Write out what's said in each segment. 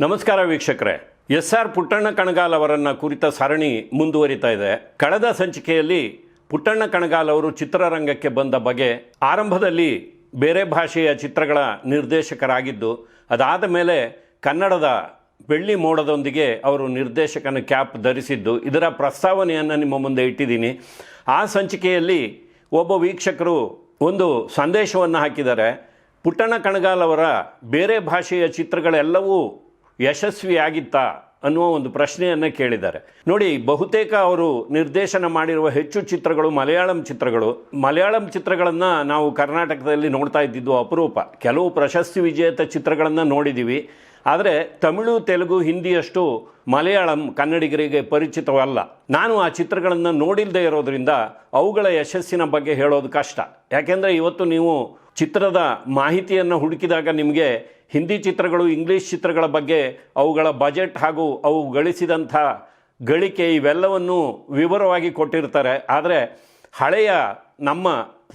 ನಮಸ್ಕಾರ ವೀಕ್ಷಕರೇ. S R Puttanna Kanagal ಅವರನ್ನ ಕುರಿತ ಸರಣಿ ಮುಂದುವರಿತಾ ಇದೆ. ಕಳೆದ ಸಂಚಿಕೆಯಲ್ಲಿ ಪುಟ್ಟಣ್ಣ ಕಣಗಾಲ್ ಅವರು ಚಿತ್ರರಂಗಕ್ಕೆ ಬಂದ ಬಗೆ ಆರಂಭದಲ್ಲಿ ಬೇರೆ ಭಾಷೆಯ ಚಿತ್ರಗಳ ನಿರ್ದೇಶಕರಾಗಿದ್ದು, ಅದಾದ ಮೇಲೆ ಕನ್ನಡದ ಬೆಳ್ಳಿ ಮೋಡದೊಂದಿಗೆ ಅವರು ನಿರ್ದೇಶಕನ ಕ್ಯಾಪ್ ಧರಿಸಿದ್ದು, ಇದರ ಪ್ರಸ್ತಾವನೆಯನ್ನು ನಿಮ್ಮ ಮುಂದೆ ಇಟ್ಟಿದ್ದೀನಿ. ಆ ಸಂಚಿಕೆಯಲ್ಲಿ ಒಬ್ಬ ವೀಕ್ಷಕರು ಒಂದು ಸಂದೇಶವನ್ನು ಹಾಕಿದ್ದಾರೆ. ಪುಟ್ಟಣ್ಣ ಕಣಗಾಲ್ ಅವರ ಬೇರೆ ಭಾಷೆಯ ಚಿತ್ರಗಳೆಲ್ಲವೂ ಯಶಸ್ವಿಯಾಗಿತ್ತಾ ಅನ್ನುವ ಒಂದು ಪ್ರಶ್ನೆಯನ್ನು ಕೇಳಿದ್ದಾರೆ. ನೋಡಿ, ಬಹುತೇಕ ಅವರು ನಿರ್ದೇಶನ ಮಾಡಿರುವ ಹೆಚ್ಚು ಚಿತ್ರಗಳು, ಮಲಯಾಳಂ ಚಿತ್ರಗಳು, ಮಲಯಾಳಂ ಚಿತ್ರಗಳನ್ನು ನಾವು ಕರ್ನಾಟಕದಲ್ಲಿ ನೋಡ್ತಾ ಇದ್ದಿದ್ದು ಅಪರೂಪ. ಕೆಲವು ಪ್ರಶಸ್ತಿ ವಿಜೇತ ಚಿತ್ರಗಳನ್ನು ನೋಡಿದ್ದೀವಿ ಆದರೆ ತಮಿಳು, ತೆಲುಗು, ಹಿಂದಿಯಷ್ಟು ಮಲಯಾಳಂ ಕನ್ನಡಿಗರಿಗೆ ಪರಿಚಿತವಲ್ಲ. ನಾನು ಆ ಚಿತ್ರಗಳನ್ನು ನೋಡಿಲ್ಲದೆ ಇರೋದರಿಂದ ಅವುಗಳ ಯಶಸ್ಸಿನ ಬಗ್ಗೆ ಹೇಳೋದು ಕಷ್ಟ. ಯಾಕೆಂದರೆ ಇವತ್ತು ನೀವು ಚಿತ್ರದ ಮಾಹಿತಿಯನ್ನು ಹುಡುಕಿದಾಗ ನಿಮಗೆ ಹಿಂದಿ ಚಿತ್ರಗಳು, ಇಂಗ್ಲೀಷ್ ಚಿತ್ರಗಳ ಬಗ್ಗೆ ಅವುಗಳ ಬಜೆಟ್ ಹಾಗೂ ಅವು ಗಳಿಸಿದಂಥ ಗಳಿಕೆ ಇವೆಲ್ಲವನ್ನು ವಿವರವಾಗಿ ಕೊಟ್ಟಿರ್ತಾರೆ. ಆದರೆ ಹಳೆಯ ನಮ್ಮ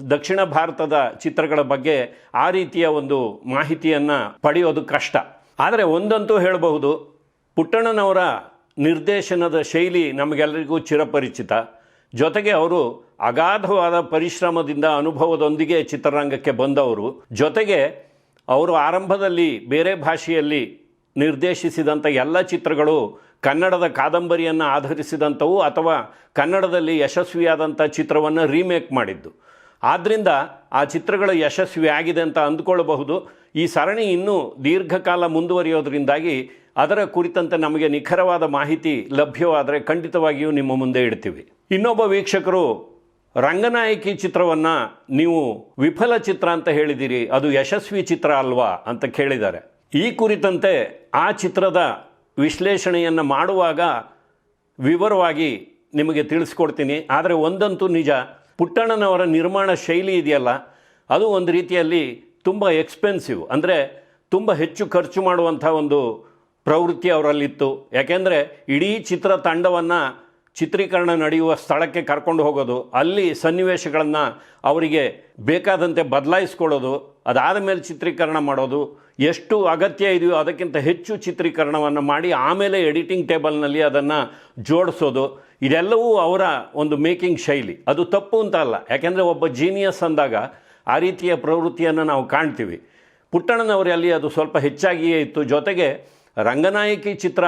ದಕ್ಷಿಣ ಭಾರತದ ಚಿತ್ರಗಳ ಬಗ್ಗೆ ಆ ರೀತಿಯ ಒಂದು ಮಾಹಿತಿಯನ್ನು ಪಡೆಯೋದು ಕಷ್ಟ. ಆದರೆ ಒಂದಂತೂ ಹೇಳಬಹುದು, ಪುಟ್ಟಣ್ಣನವರ ನಿರ್ದೇಶನದ ಶೈಲಿ ನಮಗೆಲ್ಲರಿಗೂ ಚಿರಪರಿಚಿತ. ಜೊತೆಗೆ ಅವರು ಅಗಾಧವಾದ ಪರಿಶ್ರಮದಿಂದ ಅನುಭವದೊಂದಿಗೆ ಚಿತ್ರರಂಗಕ್ಕೆ ಬಂದವರು. ಜೊತೆಗೆ ಅವರು ಆರಂಭದಲ್ಲಿ ಬೇರೆ ಭಾಷೆಯಲ್ಲಿ ನಿರ್ದೇಶಿಸಿದಂಥ ಎಲ್ಲ ಚಿತ್ರಗಳು ಕನ್ನಡದ ಕಾದಂಬರಿಯನ್ನು ಆಧರಿಸಿದಂಥವು ಅಥವಾ ಕನ್ನಡದಲ್ಲಿ ಯಶಸ್ವಿಯಾದಂಥ ಚಿತ್ರವನ್ನು ರೀಮೇಕ್ ಮಾಡಿದ್ದು. ಆದ್ದರಿಂದ ಆ ಚಿತ್ರಗಳು ಯಶಸ್ವಿ ಆಗಿದೆ ಅಂತ ಅಂದುಕೊಳ್ಳಬಹುದು ಈ ಸರಣಿ ಇನ್ನೂ ದೀರ್ಘಕಾಲ ಮುಂದುವರಿಯೋದ್ರಿಂದಾಗಿ ಅದರ ಕುರಿತಂತೆ ನಮಗೆ ನಿಖರವಾದ ಮಾಹಿತಿ ಲಭ್ಯವಾದರೆ ಖಂಡಿತವಾಗಿಯೂ ನಿಮ್ಮ ಮುಂದೆ ಇಡ್ತೀವಿ. ಇನ್ನೊಬ್ಬ ವೀಕ್ಷಕರು ರಂಗನಾಯಕಿ ಚಿತ್ರವನ್ನು ನೀವು ವಿಫಲ ಚಿತ್ರ ಅಂತ ಹೇಳಿದ್ದೀರಿ ಅದು ಯಶಸ್ವಿ ಚಿತ್ರ ಅಲ್ವಾ ಅಂತ ಕೇಳಿದ್ದಾರೆ. ಈ ಕುರಿತಂತೆ ಆ ಚಿತ್ರದ ವಿಶ್ಲೇಷಣೆಯನ್ನು ಮಾಡುವಾಗ ವಿವರವಾಗಿ ನಿಮಗೆ ತಿಳಿಸ್ಕೊಡ್ತೀನಿ. ಆದರೆ ಒಂದಂತೂ ನಿಜ, ಪುಟ್ಟಣ್ಣನವರ ನಿರ್ಮಾಣ ಶೈಲಿ ಇದೆಯಲ್ಲ, ಅದು ಒಂದು ರೀತಿಯಲ್ಲಿ ತುಂಬ ಎಕ್ಸ್ಪೆನ್ಸಿವ್ ಅಂದರೆ ತುಂಬ ಹೆಚ್ಚು ಖರ್ಚು ಮಾಡುವಂಥ ಒಂದು ಪ್ರವೃತ್ತಿ ಅವರಲ್ಲಿತ್ತು. ಯಾಕೆಂದರೆ ಇಡೀ ಚಿತ್ರ ತಂಡವನ್ನು ಚಿತ್ರೀಕರಣ ನಡೆಯುವ ಸ್ಥಳಕ್ಕೆ ಕರ್ಕೊಂಡು ಹೋಗೋದು, ಅಲ್ಲಿ ಸನ್ನಿವೇಶಗಳನ್ನು ಅವರಿಗೆ ಬೇಕಾದಂತೆ ಬದಲಾಯಿಸ್ಕೊಳ್ಳೋದು, ಅದಾದ ಮೇಲೆ ಚಿತ್ರೀಕರಣ ಮಾಡೋದು, ಎಷ್ಟು ಅಗತ್ಯ ಇದೆಯೋ ಅದಕ್ಕಿಂತ ಹೆಚ್ಚು ಚಿತ್ರೀಕರಣವನ್ನು ಮಾಡಿ ಆಮೇಲೆ ಎಡಿಟಿಂಗ್ ಟೇಬಲ್ನಲ್ಲಿ ಅದನ್ನು ಜೋಡಿಸೋದು, ಇದೆಲ್ಲವೂ ಅವರ ಒಂದು ಮೇಕಿಂಗ್ ಶೈಲಿ. ಅದು ತಪ್ಪು ಅಂತ ಅಲ್ಲ. ಯಾಕೆಂದರೆ ಒಬ್ಬ ಜೀನಿಯಸ್ ಅಂದಾಗ ಆ ರೀತಿಯ ಪ್ರವೃತ್ತಿಯನ್ನು ನಾವು ಕಾಣ್ತೀವಿ. ಪುಟ್ಟಣ್ಣನವರಲ್ಲಿ ಅದು ಸ್ವಲ್ಪ ಹೆಚ್ಚಾಗಿಯೇ ಇತ್ತು. ಜೊತೆಗೆ ರಂಗನಾಯಕಿ ಚಿತ್ರ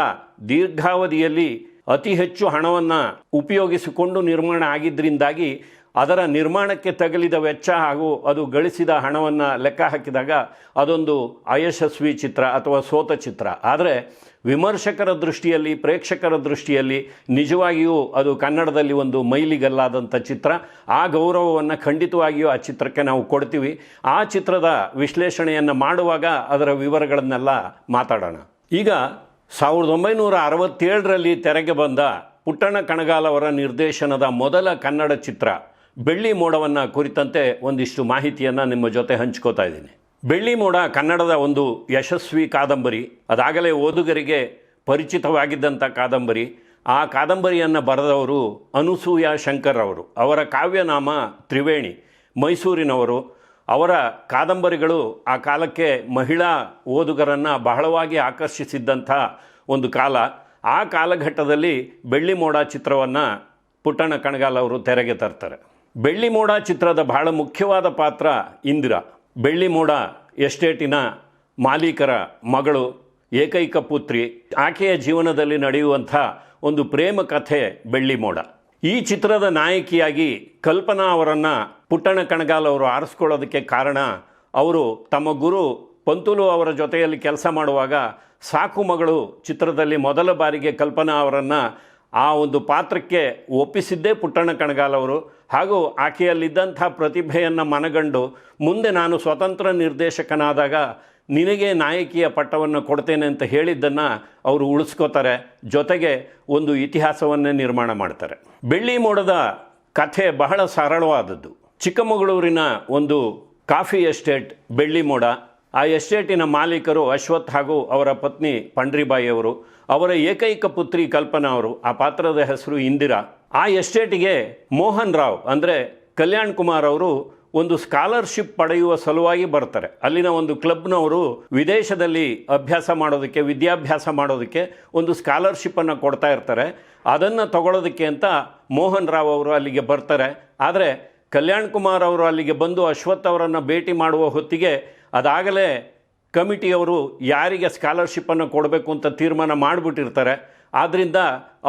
ದೀರ್ಘಾವಧಿಯಲ್ಲಿ ಅತಿ ಹೆಚ್ಚು ಹಣವನ್ನು ಉಪಯೋಗಿಸಿಕೊಂಡು ನಿರ್ಮಾಣ ಆಗಿದ್ದರಿಂದಾಗಿ ಅದರ ನಿರ್ಮಾಣಕ್ಕೆ ತಗಲಿದ ವೆಚ್ಚ ಹಾಗೂ ಅದು ಗಳಿಸಿದ ಹಣವನ್ನು ಲೆಕ್ಕ ಹಾಕಿದಾಗ ಅದೊಂದು ಅಯಶಸ್ವಿ ಚಿತ್ರ ಅಥವಾ ಸೋತ ಚಿತ್ರ. ಆದರೆ ವಿಮರ್ಶಕರ ದೃಷ್ಟಿಯಲ್ಲಿ, ಪ್ರೇಕ್ಷಕರ ದೃಷ್ಟಿಯಲ್ಲಿ ನಿಜವಾಗಿಯೂ ಅದು ಕನ್ನಡದಲ್ಲಿ ಒಂದು ಮೈಲಿಗಲ್ಲಾದಂಥ ಚಿತ್ರ. ಆ ಗೌರವವನ್ನು ಖಂಡಿತವಾಗಿಯೂ ಆ ಚಿತ್ರಕ್ಕೆ ನಾವು ಕೊಡ್ತೀವಿ. ಆ ಚಿತ್ರದ ವಿಶ್ಲೇಷಣೆಯನ್ನು ಮಾಡುವಾಗ ಅದರ ವಿವರಗಳನ್ನೆಲ್ಲ ಮಾತಾಡೋಣ. ಈಗ ಸಾವಿರದ ಒಂಬೈನೂರ ಅರವತ್ತೇಳರಲ್ಲಿ ತೆರೆಗೆ ಬಂದ ಪುಟ್ಟಣ ಕಣಗಾಲ್ ಅವರ ನಿರ್ದೇಶನದ ಮೊದಲ ಕನ್ನಡ ಚಿತ್ರ, ಬೆಳ್ಳಿ ಮೋಡವನ್ನು ಕುರಿತಂತೆ ಒಂದಿಷ್ಟು ಮಾಹಿತಿಯನ್ನು ನಿಮ್ಮ ಜೊತೆ ಹಂಚ್ಕೋತಾ ಇದ್ದೀನಿ. ಬೆಳ್ಳಿ ಮೋಡ ಕನ್ನಡದ ಒಂದು ಯಶಸ್ವಿ ಕಾದಂಬರಿ, ಅದಾಗಲೇ ಓದುಗರಿಗೆ ಪರಿಚಿತವಾಗಿದ್ದಂಥ ಕಾದಂಬರಿ, ಆ ಕಾದಂಬರಿಯನ್ನು ಬರೆದವರು ಅನುಸೂಯ ಶಂಕರ್ ಅವರು. ಅವರ ಕಾವ್ಯನಾಮ ತ್ರಿವೇಣಿ, ಮೈಸೂರಿನವರು. ಅವರ ಕಾದಂಬರಿಗಳು ಆ ಕಾಲಕ್ಕೆ ಮಹಿಳಾ ಓದುಗರನ್ನು ಬಹಳವಾಗಿ ಆಕರ್ಷಿಸಿದ್ದಂಥ ಒಂದು ಕಾಲ. ಆ ಕಾಲಘಟ್ಟದಲ್ಲಿ ಬೆಳ್ಳಿ ಮೋಡ ಚಿತ್ರವನ್ನು ಪುಟ್ಟಣ್ಣ ಕಣಗಾಲ್ ಅವರು ತೆರೆಗೆ ತರ್ತಾರೆ. ಬೆಳ್ಳಿ ಮೋಡ ಚಿತ್ರದ ಬಹಳ ಮುಖ್ಯವಾದ ಪಾತ್ರ ಇಂದಿರಾ. ಬೆಳ್ಳಿ ಮೋಡ ಎಸ್ಟೇಟಿನ ಮಾಲೀಕರ ಮಗಳು ಏಕೈಕ ಪುತ್ರಿ. ಆಕೆಯ ಜೀವನದಲ್ಲಿ ನಡೆಯುವಂಥ ಒಂದು ಪ್ರೇಮ ಕಥೆ ಬೆಳ್ಳಿ ಮೋಡ ಈ ಚಿತ್ರದ ನಾಯಕಿಯಾಗಿ ಕಲ್ಪನಾ ಅವರನ್ನು ಪುಟ್ಟಣ ಕಣಗಾಲ್ ಅವರು ಆರಿಸ್ಕೊಳ್ಳೋದಕ್ಕೆ ಕಾರಣ ಅವರು ತಮ್ಮ ಗುರು ಪಂತುಲು ಅವರ ಜೊತೆಯಲ್ಲಿ ಕೆಲಸ ಮಾಡುವಾಗ ಸಾಕು ಮಗಳು ಚಿತ್ರದಲ್ಲಿ ಮೊದಲ ಬಾರಿಗೆ ಕಲ್ಪನಾ ಅವರನ್ನು ಆ ಒಂದು ಪಾತ್ರಕ್ಕೆ ಒಪ್ಪಿಸಿದ್ದೇ ಪುಟ್ಟಣ ಕಣಗಾಲ್ ಅವರು. ಹಾಗೂ ಆಕೆಯಲ್ಲಿದ್ದಂಥ ಪ್ರತಿಭೆಯನ್ನು ಮನಗಂಡು ಮುಂದೆ ನಾನು ಸ್ವತಂತ್ರ ನಿರ್ದೇಶಕನಾದಾಗ ನಿನಗೆ ನಾಯಕಿಯ ಪಟ್ಟವನ್ನು ಕೊಡ್ತೇನೆ ಅಂತ ಹೇಳಿದ್ದನ್ನು ಅವರು ಉಳಿಸ್ಕೋತಾರೆ. ಜೊತೆಗೆ ಒಂದು ಇತಿಹಾಸವನ್ನೇ ನಿರ್ಮಾಣ ಮಾಡ್ತಾರೆ. ಬೆಳ್ಳಿ ಮೋಡದ ಕಥೆ ಬಹಳ ಸರಳವಾದದ್ದು. ಚಿಕ್ಕಮಗಳೂರಿನ ಒಂದು ಕಾಫಿ ಎಸ್ಟೇಟ್ ಬೆಳ್ಳಿಮೋಡ ಆ ಎಸ್ಟೇಟಿನ ಮಾಲೀಕರು ಅಶ್ವಥ್ ಹಾಗೂ ಅವರ ಪತ್ನಿ ಪಂಡ್ರಿಬಾಯಿ ಅವರು ಅವರ ಏಕೈಕ ಪುತ್ರಿ ಕಲ್ಪನಾ ಅವರು, ಆ ಪಾತ್ರದ ಹೆಸರು ಇಂದಿರಾ. ಆ ಎಸ್ಟೇಟಿಗೆ ಮೋಹನ್ ರಾವ್ ಅಂದರೆ ಕಲ್ಯಾಣ್ ಕುಮಾರ್ ಅವರು ಒಂದು ಸ್ಕಾಲರ್ಶಿಪ್ ಪಡೆಯುವ ಸಲುವಾಗಿ ಬರ್ತಾರೆ. ಅಲ್ಲಿನ ಒಂದು ಕ್ಲಬ್ನವರು ವಿದೇಶದಲ್ಲಿ ಅಭ್ಯಾಸ ಮಾಡೋದಕ್ಕೆ, ವಿದ್ಯಾಭ್ಯಾಸ ಮಾಡೋದಕ್ಕೆ ಒಂದು ಸ್ಕಾಲರ್ಶಿಪ್ಪನ್ನು ಕೊಡ್ತಾ ಇರ್ತಾರೆ. ಅದನ್ನು ತಗೊಳ್ಳೋದಕ್ಕೆ ಅಂತ ಮೋಹನ್ ರಾವ್ ಅವರು ಅಲ್ಲಿಗೆ ಬರ್ತಾರೆ. ಆದರೆ ಕಲ್ಯಾಣ್ ಕುಮಾರ್ ಅವರು ಅಲ್ಲಿಗೆ ಬಂದು ಅಶ್ವಥ್ ಅವರನ್ನು ಭೇಟಿ ಮಾಡುವ ಹೊತ್ತಿಗೆ ಅದಾಗಲೇ ಕಮಿಟಿಯವರು ಯಾರಿಗೆ ಸ್ಕಾಲರ್ಶಿಪ್ಪನ್ನು ಕೊಡಬೇಕು ಅಂತ ತೀರ್ಮಾನ ಮಾಡಿಬಿಟ್ಟಿರ್ತಾರೆ. ಆದ್ದರಿಂದ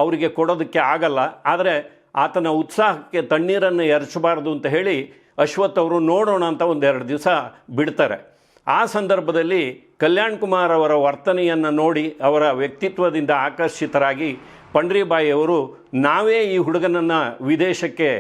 ಅವರಿಗೆ ಕೊಡೋದಕ್ಕೆ ಆಗಲ್ಲ. ಆದರೆ ಆತನ ಉತ್ಸಾಹಕ್ಕೆ ತಣ್ಣೀರನ್ನು ಎರಚಬಾರ್ದು ಅಂತ ಹೇಳಿ ಅಶ್ವಥ್ ಅವರು ನೋಡೋಣ ಅಂತ ಒಂದೆರಡು ದಿವಸ ಬಿಡ್ತಾರೆ. ಆ ಸಂದರ್ಭದಲ್ಲಿ ಕಲ್ಯಾಣ್ ಕುಮಾರ್ ಅವರ ವರ್ತನೆಯನ್ನು ನೋಡಿ ಅವರ ವ್ಯಕ್ತಿತ್ವದಿಂದ ಆಕರ್ಷಿತರಾಗಿ ಪಂಡ್ರಿಬಾಯಿ ಅವರು ನಾವೇ ಈ ಹುಡುಗನನ್ನು ವಿದೇಶಕ್ಕೆ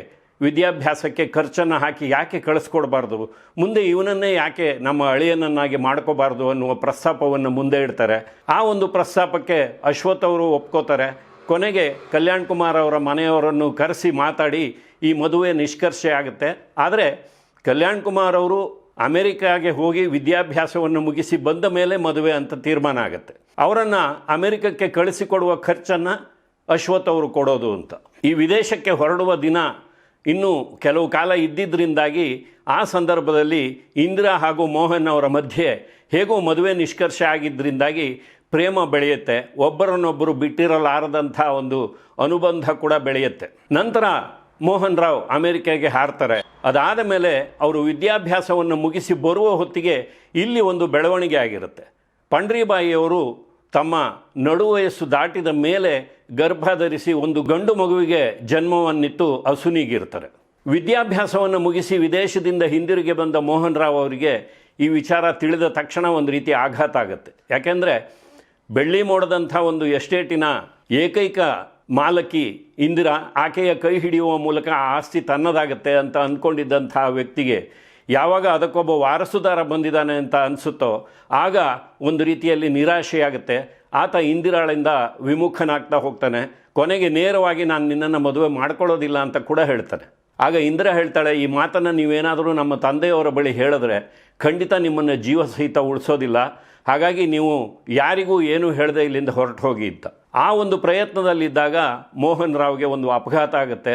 ವಿದ್ಯಾಭ್ಯಾಸಕ್ಕೆ ಖರ್ಚನ್ನು ಹಾಕಿ ಯಾಕೆ ಕಳಿಸ್ಕೊಡ್ಬಾರ್ದು? ಮುಂದೆ ಇವನನ್ನೇ ಯಾಕೆ ನಮ್ಮ ಅಳಿಯನನ್ನಾಗಿ ಮಾಡ್ಕೋಬಾರ್ದು ಅನ್ನುವ ಪ್ರಸ್ತಾಪವನ್ನು ಮುಂದೆ ಇಡ್ತಾರೆ. ಆ ಒಂದು ಪ್ರಸ್ತಾಪಕ್ಕೆ ಅಶ್ವಥ್ ಅವರು ಒಪ್ಕೋತಾರೆ. ಕೊನೆಗೆ ಕಲ್ಯಾಣ್ ಕುಮಾರ್ ಅವರ ಮನೆಯವರನ್ನು ಕರೆಸಿ ಮಾತಾಡಿ ಈ ಮದುವೆ ನಿಷ್ಕರ್ಷೆ ಆಗುತ್ತೆ. ಆದರೆ ಕಲ್ಯಾಣ್ ಕುಮಾರ್ ಅವರು ಅಮೆರಿಕಾಗೆ ಹೋಗಿ ವಿದ್ಯಾಭ್ಯಾಸವನ್ನು ಮುಗಿಸಿ ಬಂದ ಮೇಲೆ ಮದುವೆ ಅಂತ ತೀರ್ಮಾನ ಆಗುತ್ತೆ. ಅವರನ್ನು ಅಮೆರಿಕಕ್ಕೆ ಕಳಿಸಿಕೊಡುವ ಖರ್ಚನ್ನು ಅಶ್ವಥ್ ಅವರು ಕೊಡೋದು ಅಂತ. ಈ ವಿದೇಶಕ್ಕೆ ಹೊರಡುವ ದಿನ ಇನ್ನು ಕೆಲವು ಕಾಲ ಇದ್ದಿದ್ದರಿಂದಾಗಿ ಆ ಸಂದರ್ಭದಲ್ಲಿ ಇಂದಿರಾ ಹಾಗೂ ಮೋಹನ್ ಅವರ ಮಧ್ಯೆ ಹೇಗೋ ಮದುವೆ ನಿಷ್ಕರ್ಷ ಆಗಿದ್ದರಿಂದಾಗಿ ಪ್ರೇಮ ಬೆಳೆಯುತ್ತೆ. ಒಬ್ಬರನ್ನೊಬ್ಬರು ಬಿಟ್ಟಿರಲಾರದಂಥ ಒಂದು ಅನುಬಂಧ ಕೂಡ ಬೆಳೆಯುತ್ತೆ. ನಂತರ ಮೋಹನ್ ರಾವ್ ಅಮೆರಿಕೆಗೆ ಹಾರ್ತಾರೆ. ಅದಾದ ಮೇಲೆ ಅವರು ವಿದ್ಯಾಭ್ಯಾಸವನ್ನು ಮುಗಿಸಿ ಬರುವ ಹೊತ್ತಿಗೆ ಇಲ್ಲಿ ಒಂದು ಬೆಳವಣಿಗೆ ಆಗಿರುತ್ತೆ. ಪಂಡ್ರಿಬಾಯಿಯವರು ತಮ್ಮ ನಡುವಯಸ್ಸು ದಾಟಿದ ಮೇಲೆ ಗರ್ಭ ಧರಿಸಿ ಒಂದು ಗಂಡು ಮಗುವಿಗೆ ಜನ್ಮವನ್ನಿತ್ತು ಅಸುನಿಗಿರ್ತಾರೆ. ವಿದ್ಯಾಭ್ಯಾಸವನ್ನು ಮುಗಿಸಿ ವಿದೇಶದಿಂದ ಹಿಂದಿರುಗಿ ಬಂದ ಮೋಹನ್ ರಾವ್ ಅವರಿಗೆ ಈ ವಿಚಾರ ತಿಳಿದ ತಕ್ಷಣ ಒಂದು ರೀತಿ ಆಘಾತ ಆಗುತ್ತೆ. ಯಾಕೆಂದರೆ ಬೆಳ್ಳಿ ಮೋಡದಂಥ ಒಂದು ಎಸ್ಟೇಟಿನ ಏಕೈಕ ಮಾಲಕಿ ಇಂದಿರಾ, ಆಕೆಯ ಕೈ ಹಿಡಿಯುವ ಮೂಲಕ ಆ ಆಸ್ತಿ ತನ್ನದಾಗತ್ತೆ ಅಂತ ಅಂದ್ಕೊಂಡಿದ್ದಂಥ ವ್ಯಕ್ತಿಗೆ ಯಾವಾಗ ಅದಕ್ಕೊಬ್ಬ ವಾರಸುದಾರ ಬಂದಿದ್ದಾನೆ ಅಂತ ಅನಿಸುತ್ತೋ ಆಗ ಒಂದು ರೀತಿಯಲ್ಲಿ ನಿರಾಶೆಯಾಗುತ್ತೆ. ಆತ ಇಂದಿರಾಳಿಂದ ವಿಮುಖನಾಗ್ತಾ ಹೋಗ್ತಾನೆ. ಕೊನೆಗೆ ನೇರವಾಗಿ ನಾನು ನಿನ್ನನ್ನು ಮದುವೆ ಮಾಡ್ಕೊಳ್ಳೋದಿಲ್ಲ ಅಂತ ಕೂಡ ಹೇಳ್ತಾನೆ. ಆಗ ಇಂದಿರಾ ಹೇಳ್ತಾಳೆ, ಈ ಮಾತನ್ನು ನೀವೇನಾದರೂ ನಮ್ಮ ತಂದೆಯವರ ಬಳಿ ಹೇಳಿದ್ರೆ ಖಂಡಿತ ನಿಮ್ಮನ್ನು ಜೀವ ಸಹಿತ ಉಳಿಸೋದಿಲ್ಲ. ಹಾಗಾಗಿ ನೀವು ಯಾರಿಗೂ ಏನೂ ಹೇಳದೆ ಇಲ್ಲಿಂದ ಹೊರಟು ಹೋಗಿ ಇದ್ದ ಆ ಒಂದು ಪ್ರಯತ್ನದಲ್ಲಿದ್ದಾಗ ಮೋಹನ್ ರಾವ್ಗೆ ಒಂದು ಅಪಘಾತ ಆಗುತ್ತೆ.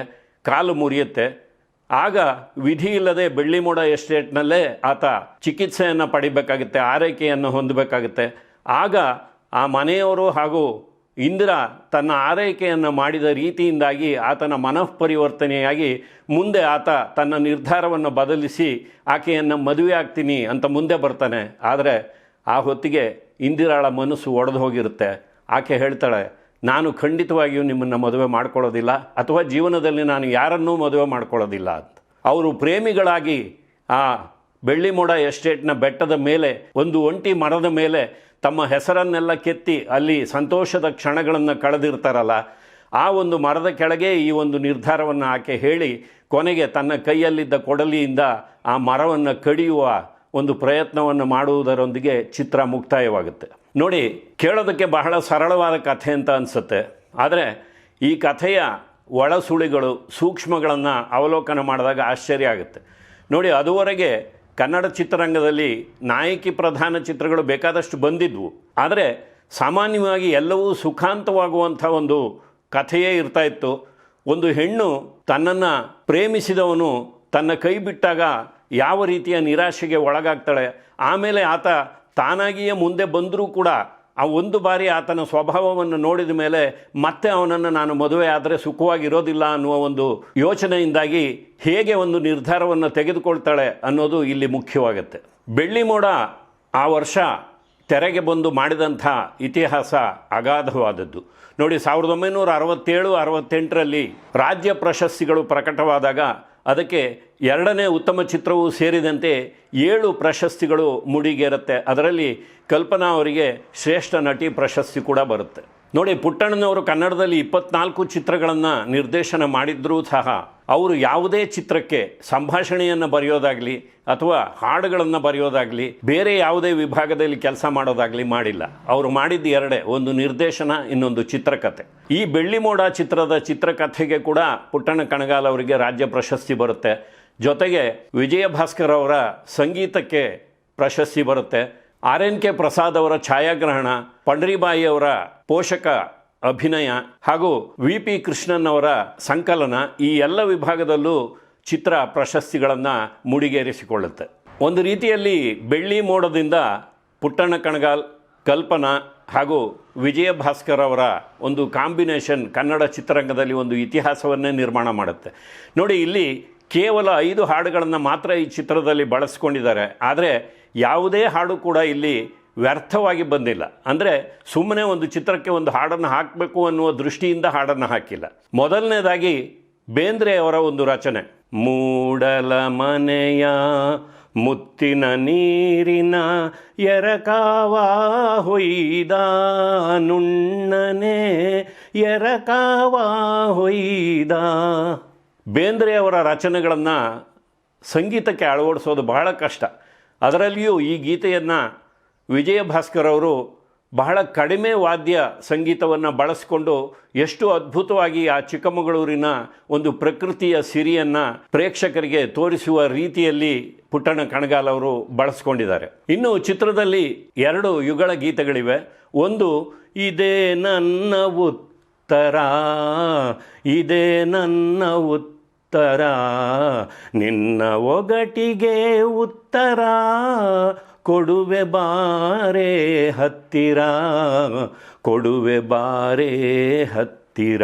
ಕಾಲು ಮುರಿಯುತ್ತೆ. ಆಗ ವಿಧಿ ಇಲ್ಲದೆ ಬೆಳ್ಳಿಮೋಡ ಎಸ್ಟೇಟ್ನಲ್ಲೇ ಆತ ಚಿಕಿತ್ಸೆಯನ್ನು ಪಡಿಬೇಕಾಗುತ್ತೆ, ಆರೈಕೆಯನ್ನು ಹೊಂದಬೇಕಾಗುತ್ತೆ. ಆಗ ಆ ಮನೆಯವರು ಹಾಗೂ ಇಂದಿರಾ ತನ್ನ ಆರೈಕೆಯನ್ನು ಮಾಡಿದ ರೀತಿಯಿಂದಾಗಿ ಆತನ ಮನಃಪರಿವರ್ತನೆಯಾಗಿ ಮುಂದೆ ಆತ ತನ್ನ ನಿರ್ಧಾರವನ್ನು ಬದಲಿಸಿ, ಆಕೆಯನ್ನು ಮದುವೆ ಆಗ್ತೀನಿ ಅಂತ ಮುಂದೆ ಬರ್ತಾನೆ. ಆದರೆ ಆ ಹೊತ್ತಿಗೆ ಇಂದಿರಾಳ ಮನಸ್ಸು ಒಡೆದು ಹೋಗಿರುತ್ತೆ. ಆಕೆ ಹೇಳ್ತಾಳೆ ನಾನು ಖಂಡಿತವಾಗಿಯೂ ನಿಮ್ಮನ್ನು ಮದುವೆ ಮಾಡ್ಕೊಳ್ಳೋದಿಲ್ಲ ಅಥವಾ ಜೀವನದಲ್ಲಿ ನಾನು ಯಾರನ್ನೂ ಮದುವೆ ಮಾಡ್ಕೊಳ್ಳೋದಿಲ್ಲ ಅಂತ. ಅವರು ಪ್ರೇಮಿಗಳಾಗಿ ಆ ಬೆಳ್ಳಿಮೋಡ ಎಸ್ಟೇಟ್ನ ಬೆಟ್ಟದ ಮೇಲೆ, ಒಂದು ಒಂಟಿ ಮರದ ಮೇಲೆ ತಮ್ಮ ಹೆಸರನ್ನೆಲ್ಲ ಕೆತ್ತಿ ಅಲ್ಲಿ ಸಂತೋಷದ ಕ್ಷಣಗಳನ್ನು ಕಳೆದಿರ್ತಾರಲ್ಲ, ಆ ಒಂದು ಮರದ ಕೆಳಗೆ ಈ ಒಂದು ನಿರ್ಧಾರವನ್ನು ಆಕೆ ಹೇಳಿ ಕೊನೆಗೆ ತನ್ನ ಕೈಯಲ್ಲಿದ್ದ ಕೊಡಲಿಯಿಂದ ಆ ಮರವನ್ನು ಕಡಿಯುವ ಒಂದು ಪ್ರಯತ್ನವನ್ನು ಮಾಡುವುದರೊಂದಿಗೆ ಚಿತ್ರ ಮುಕ್ತಾಯವಾಗುತ್ತೆ. ನೋಡಿ, ಕೇಳೋದಕ್ಕೆ ಬಹಳ ಸರಳವಾದ ಕಥೆ ಅಂತ ಅನಿಸುತ್ತೆ. ಆದರೆ, ಈ ಕಥೆಯ ಒಳಸುಳಿಗಳು, ಸೂಕ್ಷ್ಮಗಳನ್ನು ಅವಲೋಕನ ಮಾಡಿದಾಗ ಆಶ್ಚರ್ಯ ಆಗುತ್ತೆ. ನೋಡಿ, ಅದುವರೆಗೆ ಕನ್ನಡ ಚಿತ್ರರಂಗದಲ್ಲಿ ನಾಯಕಿ ಪ್ರಧಾನ ಚಿತ್ರಗಳು ಬೇಕಾದಷ್ಟು ಬಂದಿದ್ವು. ಆದರೆ, ಸಾಮಾನ್ಯವಾಗಿ ಎಲ್ಲವೂ ಸುಖಾಂತವಾಗುವಂಥ ಒಂದು ಕಥೆಯೇ ಇರ್ತಾ ಇತ್ತು. ಒಂದು ಹೆಣ್ಣು ತನ್ನನ್ನು ಪ್ರೇಮಿಸಿದವನು ತನ್ನ ಕೈ ಬಿಟ್ಟಾಗ ಯಾವ ರೀತಿಯ ನಿರಾಶೆಗೆ ಒಳಗಾಗ್ತಾಳೆ, ಆಮೇಲೆ ಆತ ತಾನಾಗಿಯೇ ಮುಂದೆ ಬಂದರೂ ಕೂಡ ಆ ಒಂದು ಬಾರಿ ಆತನ ಸ್ವಭಾವವನ್ನು ನೋಡಿದ ಮೇಲೆ ಮತ್ತೆ ಅವನನ್ನು ನಾನು ಮದುವೆ ಆದರೆ ಸುಖವಾಗಿರೋದಿಲ್ಲ ಅನ್ನುವ ಒಂದು ಯೋಚನೆಯಿಂದಾಗಿ ಹೇಗೆ ಒಂದು ನಿರ್ಧಾರವನ್ನು ತೆಗೆದುಕೊಳ್ತಾಳೆ ಅನ್ನೋದು ಇಲ್ಲಿ ಮುಖ್ಯವಾಗುತ್ತೆ. ಬೆಳ್ಳಿ ಮೋಡ ಆ ವರ್ಷ ತೆರೆಗೆ ಬಂದು ಮಾಡಿದಂಥ ಇತಿಹಾಸ ಅಗಾಧವಾದದ್ದು. ನೋಡಿ, ಸಾವಿರದ ಒಂಬೈನೂರ ಅರವತ್ತೇಳು, ಅರವತ್ತೆಂಟರಲ್ಲಿ ರಾಜ್ಯ ಪ್ರಶಸ್ತಿಗಳು ಪ್ರಕಟವಾದಾಗ ಅದಕ್ಕೆ ಎರಡನೇ ಉತ್ತಮ ಚಿತ್ರವೂ ಸೇರಿದಂತೆ ಏಳು ಪ್ರಶಸ್ತಿಗಳು ಮುಡಿಗೇರುತ್ತೆ. ಅದರಲ್ಲಿ ಕಲ್ಪನಾ ಅವರಿಗೆ ಶ್ರೇಷ್ಠ ನಟಿ ಪ್ರಶಸ್ತಿ ಕೂಡ ಬರುತ್ತೆ. ನೋಡಿ, ಪುಟ್ಟಣ್ಣನವರು ಕನ್ನಡದಲ್ಲಿ ಇಪ್ಪತ್ನಾಲ್ಕು ಚಿತ್ರಗಳನ್ನು ನಿರ್ದೇಶನ ಮಾಡಿದ್ರೂ ಸಹ ಅವರು ಯಾವುದೇ ಚಿತ್ರಕ್ಕೆ ಸಂಭಾಷಣೆಯನ್ನು ಬರೆಯೋದಾಗಲಿ ಅಥವಾ ಹಾಡುಗಳನ್ನು ಬರೆಯೋದಾಗಲಿ, ಬೇರೆ ಯಾವುದೇ ವಿಭಾಗದಲ್ಲಿ ಕೆಲಸ ಮಾಡೋದಾಗಲಿ ಮಾಡಿಲ್ಲ. ಅವರು ಮಾಡಿದ್ದು ಎರಡೇ, ಒಂದು ನಿರ್ದೇಶನ, ಇನ್ನೊಂದು ಚಿತ್ರಕಥೆ ಈ ಬೆಳ್ಳಿಮೋಡ ಚಿತ್ರದ ಚಿತ್ರಕಥೆಗೆ ಕೂಡ ಪುಟ್ಟಣ್ಣ ಕಣಗಾಲ್ ಅವರಿಗೆ ರಾಜ್ಯ ಪ್ರಶಸ್ತಿ ಬರುತ್ತೆ. ಜೊತೆಗೆ ವಿಜಯ ಭಾಸ್ಕರ್ ಅವರ ಸಂಗೀತಕ್ಕೆ ಪ್ರಶಸ್ತಿ ಬರುತ್ತೆ. ಆರ್ ಎನ್ ಕೆ ಪ್ರಸಾದ್ ಅವರ ಛಾಯಾಗ್ರಹಣ, ಪಂಡ್ರಿಬಾಯಿ ಅವರ ಪೋಷಕ ಅಭಿನಯ ಹಾಗೂ ವಿ ಪಿ ಕೃಷ್ಣನ್ ಅವರ ಸಂಕಲನ ಈ ಎಲ್ಲ ವಿಭಾಗದಲ್ಲೂ ಚಿತ್ರ ಪ್ರಶಸ್ತಿಗಳನ್ನು ಮುಡಿಗೇರಿಸಿಕೊಳ್ಳುತ್ತೆ. ಒಂದು ರೀತಿಯಲ್ಲಿ ಬೆಳ್ಳಿ ಮೋಡದಿಂದ ಪುಟ್ಟಣ್ಣ ಕಣಗಾಲ್, ಕಲ್ಪನಾ ಹಾಗೂ ವಿಜಯ ಭಾಸ್ಕರ್ ಅವರ ಒಂದು ಕಾಂಬಿನೇಷನ್ ಕನ್ನಡ ಚಿತ್ರರಂಗದಲ್ಲಿ ಒಂದು ಇತಿಹಾಸವನ್ನೇ ನಿರ್ಮಾಣ ಮಾಡುತ್ತೆ. ನೋಡಿ, ಇಲ್ಲಿ ಕೇವಲ ಐದು ಹಾಡುಗಳನ್ನು ಮಾತ್ರ ಈ ಚಿತ್ರದಲ್ಲಿ ಬಳಸ್ಕೊಂಡಿದ್ದಾರೆ. ಆದರೆ ಯಾವುದೇ ಹಾಡು ಕೂಡ ಇಲ್ಲಿ ವ್ಯರ್ಥವಾಗಿ ಬಂದಿಲ್ಲ. ಅಂದರೆ ಸುಮ್ಮನೆ ಒಂದು ಚಿತ್ರಕ್ಕೆ ಒಂದು ಹಾಡನ್ನು ಹಾಕಬೇಕು ಅನ್ನುವ ದೃಷ್ಟಿಯಿಂದ ಹಾಡನ್ನು ಹಾಕಿಲ್ಲ. ಮೊದಲನೇದಾಗಿ ಬೇಂದ್ರೆಯವರ ಒಂದು ರಚನೆ. ಮೂಡಲ ಮನೆಯ ಮುತ್ತಿನ ನೀರಿನ ಎರಕಾವ ಹೊಯ್ದ ನುಣ್ಣನೆ ಎರಕಾವ ಹೊಯ್ದ. ಬೇಂದ್ರೆಯವರ ರಚನೆಗಳನ್ನು ಸಂಗೀತಕ್ಕೆ ಅಳವಡಿಸೋದು ಬಹಳ ಕಷ್ಟ. ಅದರಲ್ಲಿಯೂ ಈ ಗೀತೆಯನ್ನು ವಿಜಯ ಭಾಸ್ಕರ್ ಅವರು ಬಹಳ ಕಡಿಮೆ ವಾದ್ಯ ಸಂಗೀತವನ್ನು ಬಳಸಿಕೊಂಡು ಎಷ್ಟು ಅದ್ಭುತವಾಗಿ ಆ ಚಿಕ್ಕಮಗಳೂರಿನ ಒಂದು ಪ್ರಕೃತಿಯ ಸಿರಿಯನ್ನು ಪ್ರೇಕ್ಷಕರಿಗೆ ತೋರಿಸುವ ರೀತಿಯಲ್ಲಿ ಪುಟ್ಟಣ್ಣ ಕಣಗಾಲ್ ಅವರು ಬಳಸ್ಕೊಂಡಿದ್ದಾರೆ. ಇನ್ನು ಚಿತ್ರದಲ್ಲಿ ಎರಡು ಯುಗಳ ಗೀತೆಗಳಿವೆ. ಒಂದು, ಇದೇ ನನ್ನ ಉತ್ತರ, ಇದೇ ನನ್ನ ಉತ್ತರ. ನಿನ್ನ ಒಗಟಿಗೆ ಉತ್ತರ, ಕೊಡುವೆ ಬಾರೆ ಹತ್ತಿರ, ಕೊಡುವೆ ಬಾರೆ ಹತ್ತಿರ.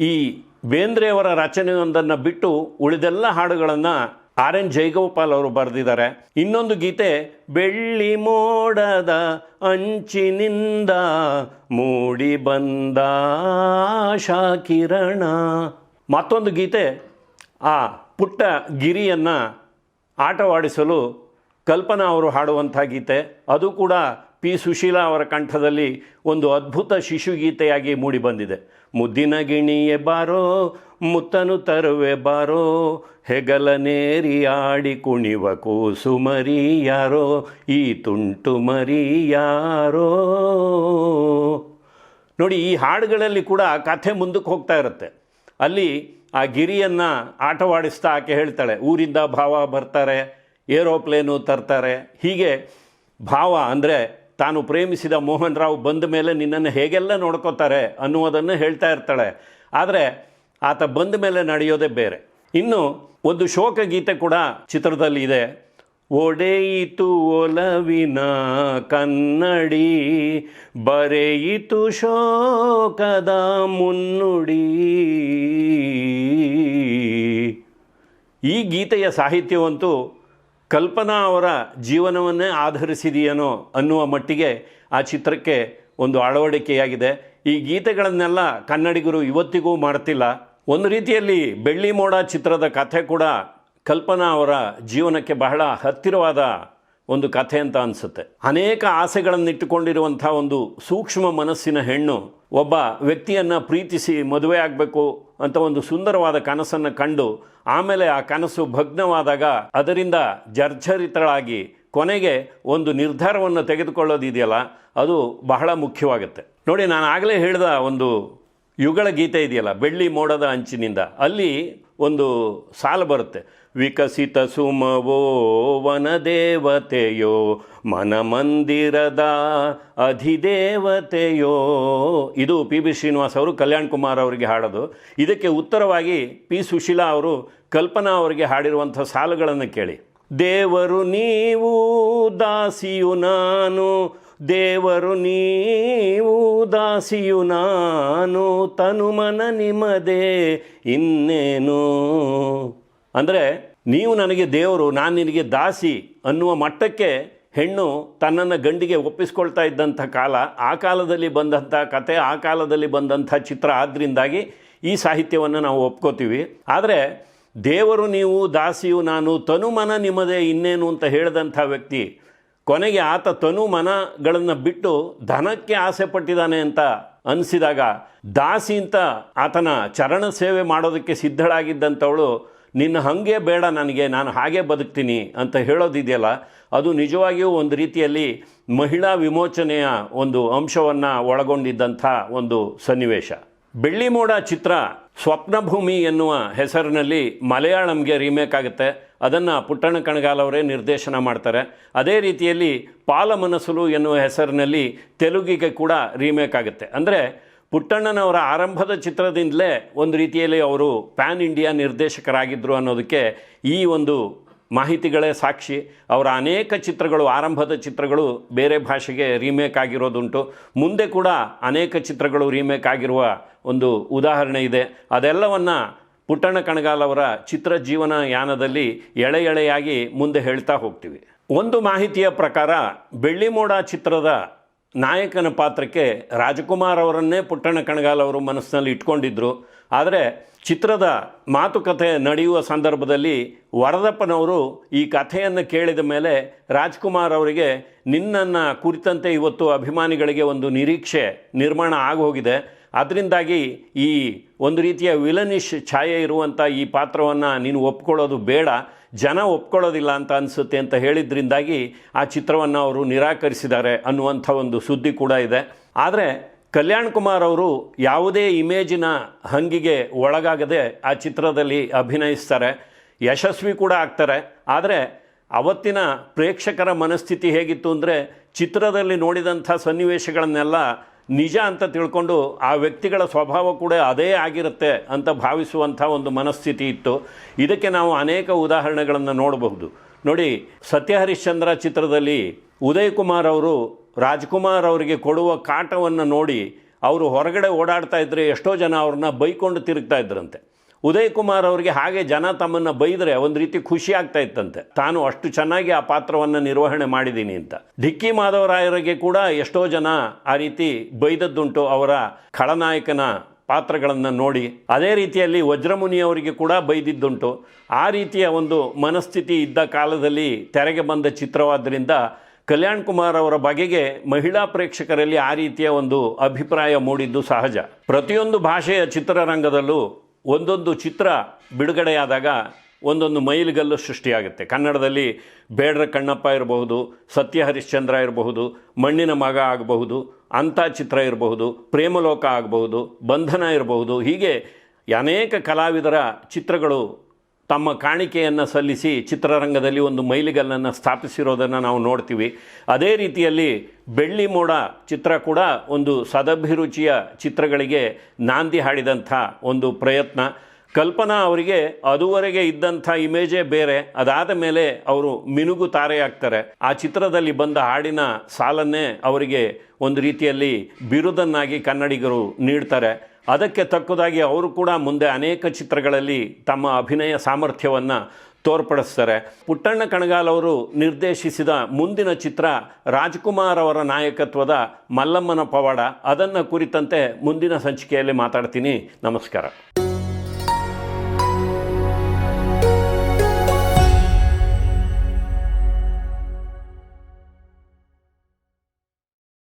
ಈ ಬೇಂದ್ರೆಯವರ ರಚನೆಯೊಂದನ್ನು ಬಿಟ್ಟು ಉಳಿದೆಲ್ಲ ಹಾಡುಗಳನ್ನು ಆರ್ ಎನ್ ಜೈಗೋಪಾಲ್ ಅವರು ಬರೆದಿದ್ದಾರೆ. ಇನ್ನೊಂದು ಗೀತೆ, ಬೆಳ್ಳಿ ಮೋಡದ ಅಂಚಿನಿಂದ ಮೂಡಿ ಬಂದ ಶಾಕಿರಣ. ಮತ್ತೊಂದು ಗೀತೆ ಆ ಪುಟ್ಟ ಗಿರಿಯನ್ನು ಆಟವಾಡಿಸಲು ಕಲ್ಪನಾ ಅವರು ಹಾಡುವಂಥ ಗೀತೆ. ಅದು ಕೂಡ ಪಿ ಸುಶೀಲಾ ಅವರ ಕಂಠದಲ್ಲಿ ಒಂದು ಅದ್ಭುತ ಶಿಶುಗೀತೆಯಾಗಿ ಮೂಡಿಬಂದಿದೆ ಮುದ್ದಿನ ಗಿಣಿಯೇ ಬಾರೋ, ಮುತ್ತನು ತರುವೆ ಬಾರೋ, ಹೆಗಲ ನೇರಿ ಆಡಿ ಕುಣಿವ ಕೂಸು ಮರಿ ಯಾರೋ, ಈ ತುಂಟು ಮರಿ ಯಾರೋ. ನೋಡಿ, ಈ ಹಾಡುಗಳಲ್ಲಿ ಕೂಡ ಕಥೆ ಮುಂದಕ್ಕೆ ಹೋಗ್ತಾ ಇರುತ್ತೆ. ಅಲ್ಲಿ ಆ ಗಿರಿಯನ್ನು ಆಟವಾಡಿಸ್ತಾ ಆಕೆ ಹೇಳ್ತಾಳೆ, ಊರಿಂದ ಭಾವ ಬರ್ತಾರೆ, ಏರೋಪ್ಲೇನು ತರ್ತಾರೆ. ಹೀಗೆ ಭಾವ ಅಂದರೆ ತಾನು ಪ್ರೇಮಿಸಿದ ಮೋಹನ್ ರಾವ್ ಬಂದ ಮೇಲೆ ನಿನ್ನನ್ನು ಹೇಗೆಲ್ಲ ನೋಡ್ಕೋತಾರೆ ಅನ್ನುವುದನ್ನು ಹೇಳ್ತಾ ಇರ್ತಾಳೆ. ಆದರೆ ಆತ ಬಂದ ಮೇಲೆ ನಡೆಯೋದೇ ಬೇರೆ. ಇನ್ನು ಒಂದು ಶೋಕ ಗೀತೆ ಕೂಡ ಚಿತ್ರದಲ್ಲಿ ಇದೆ. ಒಡೆಯಿತು ಒಲವಿನ ಕನ್ನಡಿ, ಬರೆಯಿತು ಶೋಕದ ಮುನ್ನುಡಿ. ಈ ಗೀತೆಯ ಸಾಹಿತ್ಯವಂತೂ ಕಲ್ಪನಾ ಅವರ ಜೀವನವನ್ನೇ ಆಧರಿಸಿದೆಯೇನೋ ಅನ್ನುವ ಮಟ್ಟಿಗೆ ಆ ಚಿತ್ರಕ್ಕೆ ಒಂದು ಅಳವಡಿಕೆಯಾಗಿದೆ. ಈ ಗೀತೆಗಳನ್ನೆಲ್ಲ ಕನ್ನಡಿಗರು ಇವತ್ತಿಗೂ ಮಾಡ್ತಿಲ್ಲ. ಒಂದು ರೀತಿಯಲ್ಲಿ ಬೆಳ್ಳಿ ಮೋಡ ಚಿತ್ರದ ಕಥೆ ಕೂಡ ಕಲ್ಪನಾ ಅವರ ಜೀವನಕ್ಕೆ ಬಹಳ ಹತ್ತಿರವಾದ ಒಂದು ಕಥೆ ಅಂತ ಅನಿಸುತ್ತೆ. ಅನೇಕ ಆಸೆಗಳನ್ನಿಟ್ಟುಕೊಂಡಿರುವಂಥ ಒಂದು ಸೂಕ್ಷ್ಮ ಮನಸ್ಸಿನ ಹೆಣ್ಣು ಒಬ್ಬ ವ್ಯಕ್ತಿಯನ್ನು ಪ್ರೀತಿಸಿ ಮದುವೆ ಆಗಬೇಕು ಅಂತ ಒಂದು ಸುಂದರವಾದ ಕನಸನ್ನು ಕಂಡು ಆಮೇಲೆ ಆ ಕನಸು ಭಗ್ನವಾದಾಗ ಅದರಿಂದ ಜರ್ಜರಿತಳಾಗಿ ಕೊನೆಗೆ ಒಂದು ನಿರ್ಧಾರವನ್ನು ತೆಗೆದುಕೊಳ್ಳೋದಿದೆಯಲ್ಲ, ಅದು ಬಹಳ ಮುಖ್ಯವಾಗುತ್ತೆ. ನೋಡಿ, ನಾನು ಆಗಲೇ ಹೇಳಿದ ಒಂದು ಯುಗಳ ಗೀತೆ ಇದೆಯಲ್ಲ, ಬೆಳ್ಳಿ ಮೋಡದ ಅಂಚಿನಿಂದ. ಅಲ್ಲಿ ಒಂದು ಸಾಲು ಬರುತ್ತೆ. ವಿಕಸಿತ ಸುಮವೋ ವನದೇವತೆಯೋ ಮನಮಂದಿರದ ಅಧಿದೇವತೆಯೋ. ಇದು ಪಿ. ಬಿ. ಶ್ರೀನಿವಾಸ್ ಅವರು, ಕಲ್ಯಾಣ್ ಕುಮಾರ್ ಅವರಿಗೆ ಹಾಡೋದು. ಇದಕ್ಕೆ ಉತ್ತರವಾಗಿ ಪಿ. ಸುಶೀಲಾ ಅವರು ಕಲ್ಪನಾ ಅವರಿಗೆ ಹಾಡಿರುವಂಥ ಸಾಲುಗಳನ್ನು ಕೇಳಿ. ದೇವರು ನೀವು, ದಾಸಿಯು ನಾನು ದೇವರು ನೀವು, ದಾಸಿಯು ನಾನು ತನುಮನ ನಿಮ್ಮದೇ, ಇನ್ನೇನು? ಅಂದರೆ ನೀವು ನನಗೆ ದೇವರು, ನಾನು ನಿನಗೆ ದಾಸಿ ಅನ್ನುವ ಮಟ್ಟಕ್ಕೆ ಹೆಣ್ಣು ತನ್ನನ್ನು ಗಂಡಿಗೆ ಒಪ್ಪಿಸ್ಕೊಳ್ತಾ ಇದ್ದಂಥ ಕಾಲ, ಆ ಕಾಲದಲ್ಲಿ ಬಂದಂಥ ಕತೆ, ಆ ಕಾಲದಲ್ಲಿ ಬಂದಂಥ ಚಿತ್ರ ಆದ್ದರಿಂದಾಗಿ ಈ ಸಾಹಿತ್ಯವನ್ನು ನಾವು ಒಪ್ಕೋತೀವಿ. ಆದರೆ ದೇವರು ನೀವು, ದಾಸಿಯು ನಾನು ತನುಮನ ನಿಮ್ಮದೇ, ಇನ್ನೇನು ಅಂತ ಹೇಳಿದಂಥ ವ್ಯಕ್ತಿ ಕೊನೆಗೆ ಆತ ತನು ಮನಗಳನ್ನು ಬಿಟ್ಟು ಧನಕ್ಕೆ ಆಸೆ ಪಟ್ಟಿದ್ದಾನೆ ಅಂತ ಅನಿಸಿದಾಗ ದಾಸಿ ಅಂತ ಆತನ ಚರಣ ಸೇವೆ ಮಾಡೋದಕ್ಕೆ ಸಿದ್ಧಳಾಗಿದ್ದಂಥವಳು ನಿನ್ನ ಹಾಗೆ ಬೇಡ ನನಗೆ, ನಾನು ಹಾಗೆ ಬದುಕ್ತೀನಿ ಅಂತ ಹೇಳೋದಿದೆಯಲ್ಲ, ಅದು ನಿಜವಾಗಿಯೂ ಒಂದು ರೀತಿಯಲ್ಲಿ ಮಹಿಳಾ ವಿಮೋಚನೆಯ ಒಂದು ಅಂಶವನ್ನು ಒಳಗೊಂಡಿದ್ದಂಥ ಒಂದು ಸನ್ನಿವೇಶ. ಬೆಳ್ಳಿ ಮೋಡ ಚಿತ್ರ ಸ್ವಪ್ನಭೂಮಿ ಎನ್ನುವ ಹೆಸರಿನಲ್ಲಿ ಮಲಯಾಳಂಗೆ ರೀಮೇಕ್ ಆಗುತ್ತೆ. ಅದನ್ನು ಪುಟ್ಟಣ್ಣ ಕಣಗಾಲ್ ಅವರೇ ನಿರ್ದೇಶನ ಮಾಡ್ತಾರೆ. ಅದೇ ರೀತಿಯಲ್ಲಿ ಪಾಲಮನಸುಲು ಎನ್ನುವ ಹೆಸರಿನಲ್ಲಿ ತೆಲುಗಿಗೆ ಕೂಡ ರೀಮೇಕ್ ಆಗುತ್ತೆ. ಅಂದರೆ ಪುಟ್ಟಣ್ಣನವರ ಆರಂಭದ ಚಿತ್ರದಿಂದಲೇ ಒಂದು ರೀತಿಯಲ್ಲಿ ಅವರು ಪ್ಯಾನ್ ಇಂಡಿಯಾ ನಿರ್ದೇಶಕರಾಗಿದ್ದರು ಅನ್ನೋದಕ್ಕೆ ಈ ಒಂದು ಮಾಹಿತಿಗಳೇ ಸಾಕ್ಷಿ. ಅವರ ಅನೇಕ ಚಿತ್ರಗಳು, ಆರಂಭದ ಚಿತ್ರಗಳು ಬೇರೆ ಭಾಷೆಗೆ ರೀಮೇಕ್ ಆಗಿರೋದುಂಟು. ಮುಂದೆ ಕೂಡ ಅನೇಕ ಚಿತ್ರಗಳು ರೀಮೇಕ್ ಆಗಿರುವ ಒಂದು ಉದಾಹರಣೆ ಇದೆ. ಅದೆಲ್ಲವನ್ನು ಪುಟ್ಟಣ್ಣ ಕಣಗಾಲ್ ಅವರ ಚಿತ್ರ ಜೀವನ ಯಾನದಲ್ಲಿ ಎಳೆ ಎಳೆಯಾಗಿ ಮುಂದೆ ಹೇಳ್ತಾ ಹೋಗ್ತೀವಿ. ಒಂದು ಮಾಹಿತಿಯ ಪ್ರಕಾರ, ಬೆಳ್ಳಿಮೋಡ ಚಿತ್ರದ ನಾಯಕನ ಪಾತ್ರಕ್ಕೆ ರಾಜಕುಮಾರ್ ಅವರನ್ನೇ ಪುಟ್ಟಣ್ಣ ಕಣಗಾಲ್ ಅವರು ಮನಸ್ಸಿನಲ್ಲಿ ಇಟ್ಕೊಂಡಿದ್ದರು ಆದರೆ ಚಿತ್ರದ ಮಾತುಕತೆ ನಡೆಯುವ ಸಂದರ್ಭದಲ್ಲಿ ವರದಪ್ಪನವರು ಈ ಕಥೆಯನ್ನು ಕೇಳಿದ ಮೇಲೆ ರಾಜ್ಕುಮಾರ್ ಅವರಿಗೆ, ನಿನ್ನನ್ನು ಕುರಿತಂತೆ ಇವತ್ತು ಅಭಿಮಾನಿಗಳಿಗೆ ಒಂದು ನಿರೀಕ್ಷೆ ನಿರ್ಮಾಣ ಆಗೋಗಿದೆ. ಅದರಿಂದಾಗಿ ಈ ಒಂದು ರೀತಿಯ ವಿಲನಿಶ್ ಛಾಯೆ ಇರುವಂಥ ಈ ಪಾತ್ರವನ್ನು ನೀನು ಒಪ್ಕೊಳ್ಳೋದು ಬೇಡ. ಜನ ಒಪ್ಕೊಳ್ಳೋದಿಲ್ಲ ಅಂತ ಅನಿಸುತ್ತೆ ಅಂತ ಹೇಳಿದ್ರಿಂದಾಗಿ ಆ ಚಿತ್ರವನ್ನು ಅವರು ನಿರಾಕರಿಸಿದ್ದಾರೆ ಅನ್ನುವಂಥ ಒಂದು ಸುದ್ದಿ ಕೂಡ ಇದೆ. ಆದರೆ ಕಲ್ಯಾಣ್ ಕುಮಾರ್ ಅವರು ಯಾವುದೇ ಇಮೇಜಿನ ಹಂಗಿಗೆ ಒಳಗಾಗದೆ ಆ ಚಿತ್ರದಲ್ಲಿ ಅಭಿನಯಿಸ್ತಾರೆ. ಯಶಸ್ವಿ ಕೂಡ ಆಗ್ತಾರೆ. ಆದರೆ ಅವತ್ತಿನ ಪ್ರೇಕ್ಷಕರ ಮನಸ್ಥಿತಿ ಹೇಗಿತ್ತು ಅಂದರೆ ಚಿತ್ರದಲ್ಲಿ ನೋಡಿದಂಥ ಸನ್ನಿವೇಶಗಳನ್ನೆಲ್ಲ ನಿಜ ಅಂತ ತಿಳ್ಕೊಂಡು ಆ ವ್ಯಕ್ತಿಗಳ ಸ್ವಭಾವ ಕೂಡ ಅದೇ ಆಗಿರುತ್ತೆ ಅಂತ ಭಾವಿಸುವಂಥ ಒಂದು ಮನಸ್ಥಿತಿ ಇತ್ತು. ಇದಕ್ಕೆ ನಾವು ಅನೇಕ ಉದಾಹರಣೆಗಳನ್ನು ನೋಡಬಹುದು. ನೋಡಿ ಸತ್ಯ ಹರಿಶ್ಚಂದ್ರ ಚಿತ್ರದಲ್ಲಿ ಉದಯ್ ಕುಮಾರ್ ಅವರು ರಾಜ್ಕುಮಾರ್ ಅವರಿಗೆ ಕೊಡುವ ಕಾಟವನ್ನು ನೋಡಿ ಅವರು ಹೊರಗಡೆ ಓಡಾಡ್ತಾ ಇದ್ದರೆ ಎಷ್ಟೋ ಜನ ಅವ್ರನ್ನ ಬೈಕೊಂಡು ತಿರುಗ್ತಾ ಇದ್ರಂತೆ. ಉದಯ್ ಕುಮಾರ್ ಅವರಿಗೆ ಹಾಗೆ ಜನ ತಮ್ಮನ್ನು ಬೈದರೆ ಒಂದು ರೀತಿ ಖುಷಿ ಆಗ್ತಾ ಇತ್ತಂತೆ. ತಾನು ಅಷ್ಟು ಚೆನ್ನಾಗಿ ಆ ಪಾತ್ರವನ್ನು ನಿರ್ವಹಣೆ ಮಾಡಿದ್ದೀನಿ ಅಂತ. ಡಿಕ್ಕಿ ಮಾಧವರಾಯರಿಗೆ ಕೂಡ ಎಷ್ಟೋ ಜನ ಆ ರೀತಿ ಬೈದದ್ದುಂಟು ಅವರ ಖಳನಾಯಕನ ಪಾತ್ರಗಳನ್ನು ನೋಡಿ. ಅದೇ ರೀತಿಯಲ್ಲಿ ವಜ್ರಮುನಿಯವರಿಗೆ ಕೂಡ ಬೈದಿದ್ದುಂಟು. ಆ ರೀತಿಯ ಒಂದು ಮನಸ್ಥಿತಿ ಇದ್ದ ಕಾಲದಲ್ಲಿ ತೆರೆಗೆ ಬಂದ ಚಿತ್ರವಾದ್ದರಿಂದ ಕಲ್ಯಾಣ್ ಕುಮಾರ್ ಅವರ ಬಗೆಗೆ ಮಹಿಳಾ ಪ್ರೇಕ್ಷಕರಲ್ಲಿ ಆ ರೀತಿಯ ಒಂದು ಅಭಿಪ್ರಾಯ ಮೂಡಿದ್ದು ಸಹಜ. ಪ್ರತಿಯೊಂದು ಭಾಷೆಯ ಚಿತ್ರರಂಗದಲ್ಲೂ ಒಂದೊಂದು ಚಿತ್ರ ಬಿಡುಗಡೆಯಾದಾಗ ಒಂದೊಂದು ಮೈಲುಗಲ್ಲು ಸೃಷ್ಟಿಯಾಗುತ್ತೆ. ಕನ್ನಡದಲ್ಲಿ ಬೇಡ್ರ ಕಣ್ಣಪ್ಪ ಇರಬಹುದು, ಸತ್ಯ ಹರಿಶ್ಚಂದ್ರ ಇರಬಹುದು, ಮಣ್ಣಿನ ಮಗ ಆಗಬಹುದು ಅಂಥ ಚಿತ್ರ ಇರಬಹುದು, ಪ್ರೇಮಲೋಕ ಆಗಬಹುದು, ಬಂಧನ ಇರಬಹುದು, ಹೀಗೆ ಅನೇಕ ಕಲಾವಿದರ ಚಿತ್ರಗಳು ತಮ್ಮ ಕಾಣಿಕೆಯನ್ನು ಸಲ್ಲಿಸಿ ಚಿತ್ರರಂಗದಲ್ಲಿ ಒಂದು ಮೈಲಿಗಲ್ಲನ್ನು ಸ್ಥಾಪಿಸಿರೋದನ್ನು ನಾವು ನೋಡ್ತೀವಿ. ಅದೇ ರೀತಿಯಲ್ಲಿ ಬೆಳ್ಳಿ ಮೋಡ ಚಿತ್ರ ಕೂಡ ಒಂದು ಸದಭಿರುಚಿಯ ಚಿತ್ರಗಳಿಗೆ ನಾಂದಿ ಹಾಡಿದಂಥ ಒಂದು ಪ್ರಯತ್ನ. ಕಲ್ಪನಾ ಅವರಿಗೆ ಅದುವರೆಗೆ ಇದ್ದಂಥ ಇಮೇಜೇ ಬೇರೆ. ಅದಾದ ಮೇಲೆ ಅವರು ಮಿನುಗು ತಾರೆಯಾಗ್ತಾರೆ ಆ ಚಿತ್ರದಲ್ಲಿ ಬಂದ ಹಾಡಿನ ಸಾಲನ್ನೇ ಅವರಿಗೆ ಒಂದು ರೀತಿಯಲ್ಲಿ ಬಿರುದನ್ನಾಗಿ ಕನ್ನಡಿಗರು ನೀಡ್ತಾರೆ. ಅದಕ್ಕೆ ತಕ್ಕದಾಗಿ ಅವರು ಕೂಡ ಮುಂದೆ ಅನೇಕ ಚಿತ್ರಗಳಲ್ಲಿ ತಮ್ಮ ಅಭಿನಯ ಸಾಮರ್ಥ್ಯವನ್ನು ತೋರ್ಪಡಿಸ್ತಾರೆ. ಪುಟ್ಟಣ್ಣ ಕಣಗಾಲ್ ಅವರು ನಿರ್ದೇಶಿಸಿದ ಮುಂದಿನ ಚಿತ್ರ ರಾಜ್ಕುಮಾರ್ ಅವರ ನಾಯಕತ್ವದ ಮಲ್ಲಮ್ಮನ ಪವಾಡ. ಅದನ್ನು ಕುರಿತಂತೆ ಮುಂದಿನ ಸಂಚಿಕೆಯಲ್ಲಿ ಮಾತಾಡ್ತೀನಿ. ನಮಸ್ಕಾರ.